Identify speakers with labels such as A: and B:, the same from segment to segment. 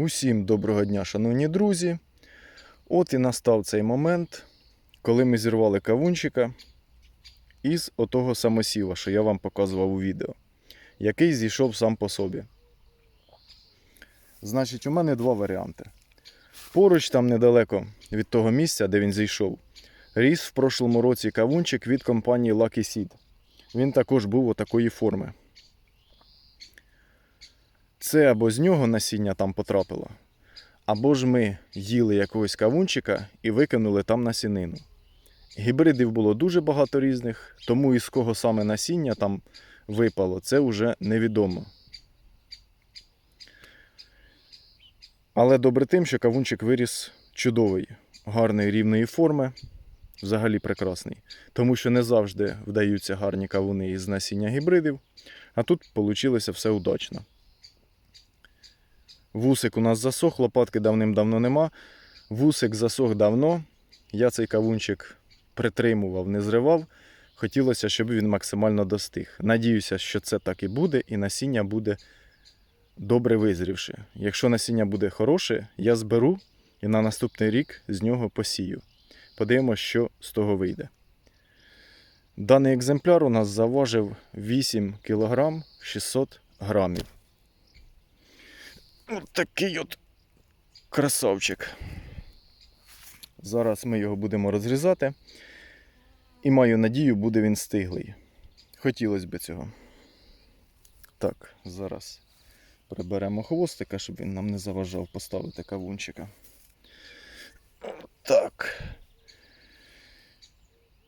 A: Усім доброго дня, шановні друзі. От і настав цей момент, коли ми зірвали кавунчика із отого самосіла, що я вам показував у відео, який зійшов сам по собі. Значить, у мене два варіанти. Поруч там недалеко від того місця, де він зійшов, ріс в прошлому році кавунчик від компанії Lucky Seed. Він також був отакої форми. Це або з нього насіння там потрапило, або ж ми їли якогось кавунчика і викинули там насінину. Гібридів було дуже багато різних, тому із кого саме насіння там випало, це вже невідомо. Але добре тим, що кавунчик виріс чудовий, гарної рівної форми, взагалі прекрасний. Тому що не завжди вдаються гарні кавуни із насіння гібридів, а тут вийшло все удачно. Вусик у нас засох, лопатки давним-давно нема. Вусик засох давно. Я цей кавунчик притримував, не зривав. Хотілося, щоб він максимально достиг. Надіюся, що це так і буде, і насіння буде добре визрівши. Якщо насіння буде хороше, я зберу і на наступний рік з нього посію. Подивимося, що з того вийде. Даний екземпляр у нас заважив 8 кг 600 грамів. От такий от красавчик. Зараз ми його будемо розрізати. І маю надію, буде він стиглий. Хотілося б цього. Так, зараз приберемо хвостика, щоб він нам не заважав поставити кавунчика. Так.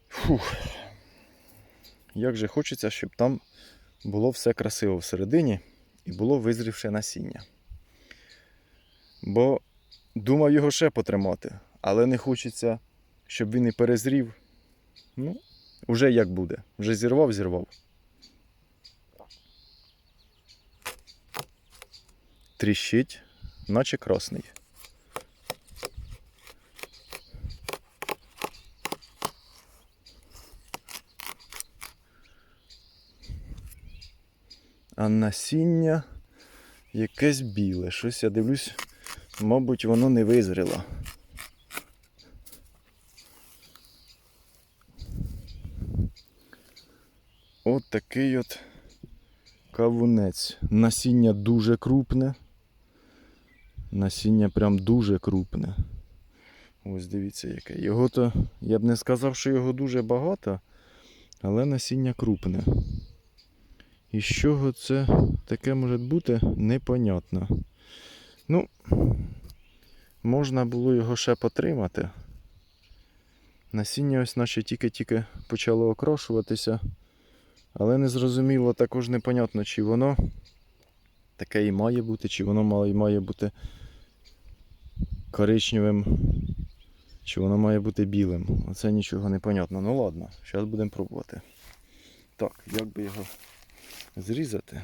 A: Фух. Як же хочеться, щоб там було все красиво всередині і було визрівше насіння. Бо думав його ще потримати, але не хочеться, щоб він і перезрів. Ну, уже як буде. Вже зірвав, зірвав. Тріщить, наче красний. А насіння якесь біле. Щось я дивлюсь, мабуть, воно не визріло. От такий от кавунець. Насіння дуже крупне. Насіння прям дуже крупне. Ось дивіться яке. Його то, я б не сказав, що його дуже багато, але насіння крупне. І з чого це таке може бути, непонятно. Ну, можна було його ще потримати. Насіння ось наче тільки-тільки почало окрошуватися. Але не зрозуміло, також непонятно, чи воно таке і має бути, чи воно має, має бути коричневим, чи воно має бути білим. Оце нічого не понятно. Ну ладно, зараз будемо пробувати. Так, як би його зрізати?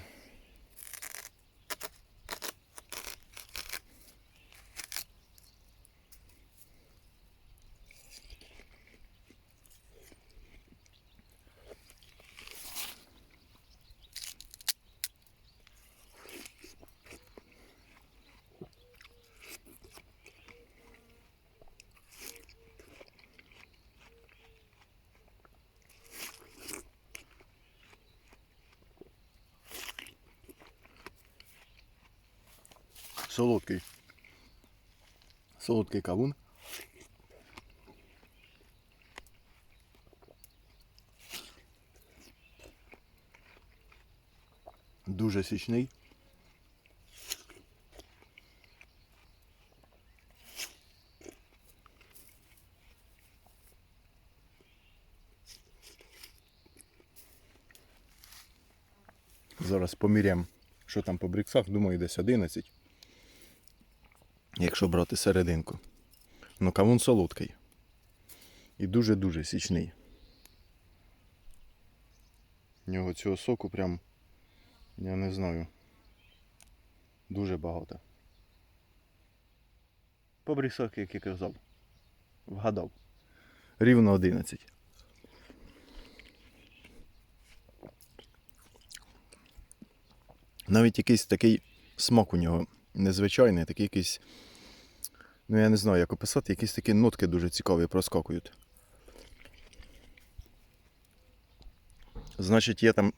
A: Солодкий. Солодкий кавун. Дуже січний. Зараз поміряємо, що там по бріксах. Думаю, десь 11 якщо брати серединку. Ну, кавун солодкий. І дуже-дуже січний. У нього цього соку прям, я не знаю, дуже багато. По брісах, як я казав, вгадав. Рівно 11. Навіть якийсь такий смак у нього незвичайний, такий якийсь. Ну, я не знаю, як описати, якісь такі нотки дуже цікаві проскакують. Значить, є там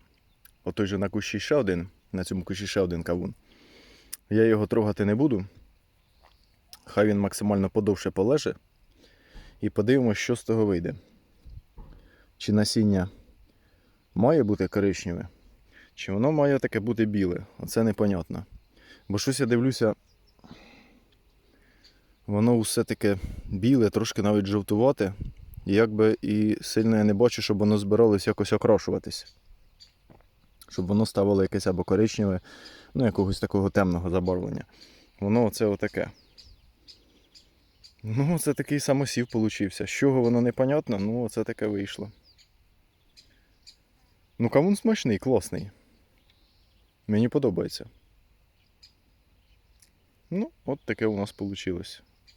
A: отой же на кущі ще один, на цьому кущі ще один кавун. Я його трогати не буду. Хай він максимально подовше полеже. І подивимося, що з того вийде. Чи насіння має бути коричневе, чи воно має таке бути біле. Оце непонятно. Бо щось я дивлюся, воно все таке біле, трошки навіть жовтувате. І якби і сильно я не бачу, щоб воно збиралось якось окрашуватись. Щоб воно ставало якесь або коричневе, ну якогось такого темного забарвлення. Воно оце отаке. Ну, це такий самосів получився. З чого воно непонятно, ну оце таке вийшло. Ну, кавун смачний, класний. Мені подобається. Ну, от таке у нас вийшло.